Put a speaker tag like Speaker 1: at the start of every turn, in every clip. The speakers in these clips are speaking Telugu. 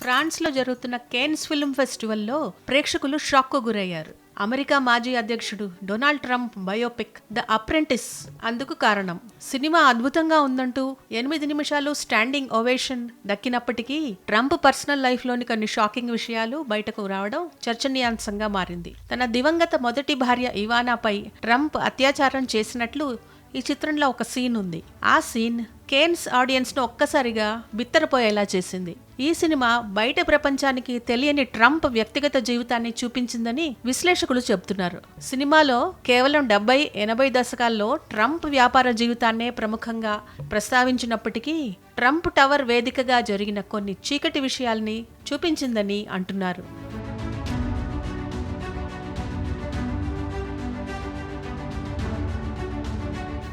Speaker 1: ఫ్రాన్స్లో జరుగుతున్న కేన్స్ ఫిల్మ్ ఫెస్టివల్లో ప్రేక్షకులు షాక్కు గురయ్యారు. అమెరికా మాజీ అధ్యక్షుడు Donald Trump biopic the Apprentice అందుకు కారణం. సినిమా అద్భుతంగా ఉందంటూ ఎనిమిది నిమిషాలు స్టాండింగ్ ఓవేషన్ దక్కినప్పటికీ ట్రంప్ పర్సనల్ లైఫ్లోని కొన్ని షాకింగ్ విషయాలు బయటకు రావడం చర్చనీయాంశంగా మారింది. తన దివంగత మొదటి భార్య ఇవానాపై ట్రంప్ అత్యాచారం చేసినట్లు ఈ చిత్రంలో ఒక సీన్ ఉంది. ఆ సీన్ కేన్స్ ఆడియన్స్ను ఒక్కసారిగా బిత్తరపోయేలా చేసింది. ఈ సినిమా బయట ప్రపంచానికి తెలియని ట్రంప్ వ్యక్తిగత జీవితాన్ని చూపించిందని విశ్లేషకులు చెబుతున్నారు. సినిమాలో కేవలం డెబ్బై ఎనభై దశకాల్లో ట్రంప్ వ్యాపార జీవితాన్నే ప్రముఖంగా ప్రస్తావించినప్పటికీ ట్రంప్ టవర్ వేదికగా జరిగిన కొన్ని చీకటి విషయాల్ని చూపించిందని అంటున్నారు.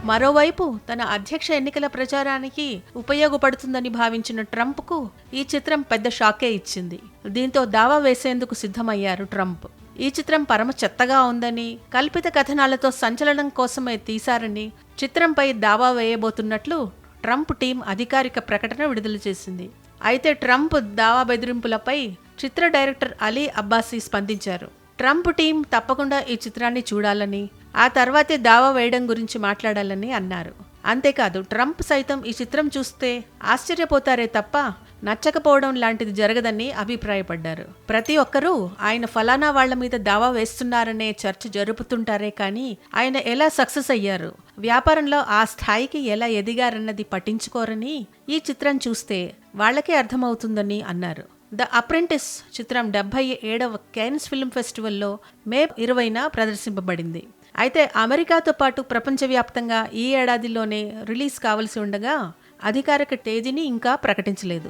Speaker 1: మరోవైపు తన అధ్యక్ష ఎన్నికల ప్రచారానికి ఉపయోగపడుతుందని భావించిన ట్రంప్కు ఈ చిత్రం పెద్ద షాకే ఇచ్చింది. దీంతో దావా వేసేందుకు సిద్ధమయ్యారు ట్రంప్. ఈ చిత్రం పరమ చెత్తగా ఉందని కల్పిత కథనాలతో సంచలనం కోసమే తీశారని చిత్రంపై దావా వేయబోతున్నట్లు ట్రంప్ టీం అధికారిక ప్రకటన విడుదల చేసింది. అయితే ట్రంప్ దావా బెదిరింపులపై చిత్ర డైరెక్టర్ అలీ అబ్బాసీ స్పందించారు. ట్రంప్ టీం తప్పకుండా ఈ చిత్రాన్ని చూడాలని ఆ తర్వాతే దావా వేయడం గురించి మాట్లాడాలని అన్నారు. అంతేకాదు ట్రంప్ సైతం ఈ చిత్రం చూస్తే ఆశ్చర్యపోతారే తప్ప నచ్చకపోవడం లాంటిది జరగదని అభిప్రాయపడ్డారు. ప్రతి ఒక్కరూ ఆయన ఫలానా వాళ్ళ మీద దావా వేస్తున్నారనే చర్చ జరుపుతుంటారే కానీ ఆయన ఎలా సక్సెస్ అయ్యారు? వ్యాపారంలో ఆ స్థాయికి ఎలా ఎదిగారన్నది పట్టించుకోరని ఈ చిత్రం చూస్తే వాళ్ళకే అర్థమవుతుందని అన్నారు. ద అప్రెంటిస్ చిత్రం డెబ్బై ఏడవ కేన్స్ ఫిల్మ్ ఫెస్టివల్లో మే ఇరవైన ప్రదర్శింపబడింది. అయితే అమెరికాతో పాటు ప్రపంచవ్యాప్తంగా ఈ ఏడాదిలోనే రిలీజ్ కావలసి ఉండగా అధికారిక తేదీని ఇంకా ప్రకటించలేదు.